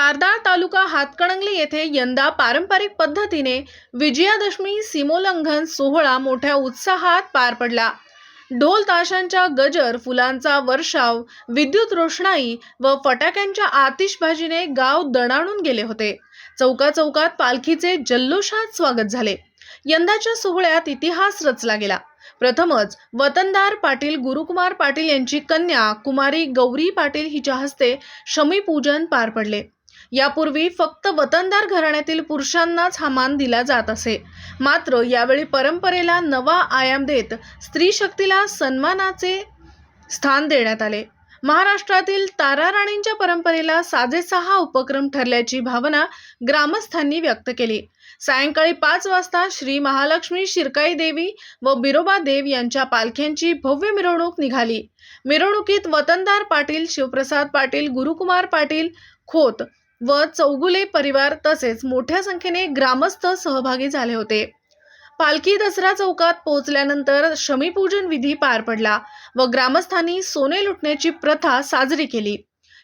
कारदार तालुका हातकणंगले येथे यंदा पारंपरिक पद्धतीने विजयादशमी सीमोल्लंघन सोहळा मोठ्या उत्साहात पार पडला. ढोल ताशांच्या गजर फुलांचा वर्षाव विद्युत रोषणाई व फटाक्यांच्या आतिषबाजीने गाव दणाणून गेले होते. चौका चौकात पालखीचे जल्लोषात स्वागत झाले. यंदाच्या सोहळ्यात इतिहास रचला गेला. प्रथमच वतनदार पाटील गुरुकुमार पाटील यांची कन्या कुमारी गौरी पाटील हिच्या हस्ते शमीपूजन पार पडले. यापूर्वी फक्त वतनदार घराण्यातील पुरुषांनाच हा मान दिला जात असे. मात्र यावेळी परंपरेला नवा आयाम देत स्त्री शक्तीला सन्मानाचे स्थान देण्यात आले. महाराष्ट्रातील तारा राणींच्या परंपरेला साजेसा हा उपक्रम ठरल्याची भावना ग्रामस्थांनी व्यक्त केली. सायंकाळी पाच वाजता श्री महालक्ष्मी शिरकाई देवी व बिरोबा देव यांच्या पालख्यांची भव्य मिरवणूक निघाली. मिरवणुकीत वतनदार पाटील शिवप्रसाद पाटील गुरुकुमार पाटील खोत व चौगुले परिवार तसेच मोठ्या संख्येने ग्रामस्थ सहभागी झाले होते. पालखी दसरा चौकात पोहोचल्यानंतर शमीपूजन विधी पार पडला व ग्रामस्थांनी सोने लुटण्याची प्रथा साजरी केली.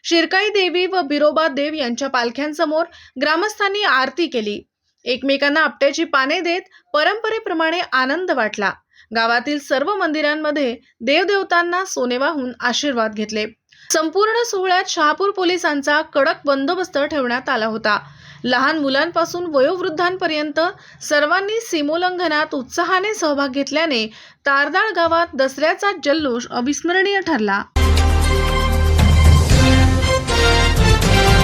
शिरकाई देवी व बिरोबा देव यांच्या पालख्यांसमोर ग्रामस्थांनी आरती केली. एकमेकांना आपट्याची पाने देत परंपरेप्रमाणे आनंद वाटला. गावातील सर्व मंदिरांमध्ये देवदेवतांना सोने वाहून आशीर्वाद घेतले. संपूर्ण सोहळ्यात शहापूर पोलिसांचा कडक बंदोबस्त ठेवण्यात आला होता. लहान मुलांपासून वयोवृद्धांपर्यंत सर्वांनी सीमोल्लंघनात उत्साहाने सहभाग घेतल्याने तारदाळ गावात दसऱ्याचा जल्लोष अविस्मरणीय ठरला.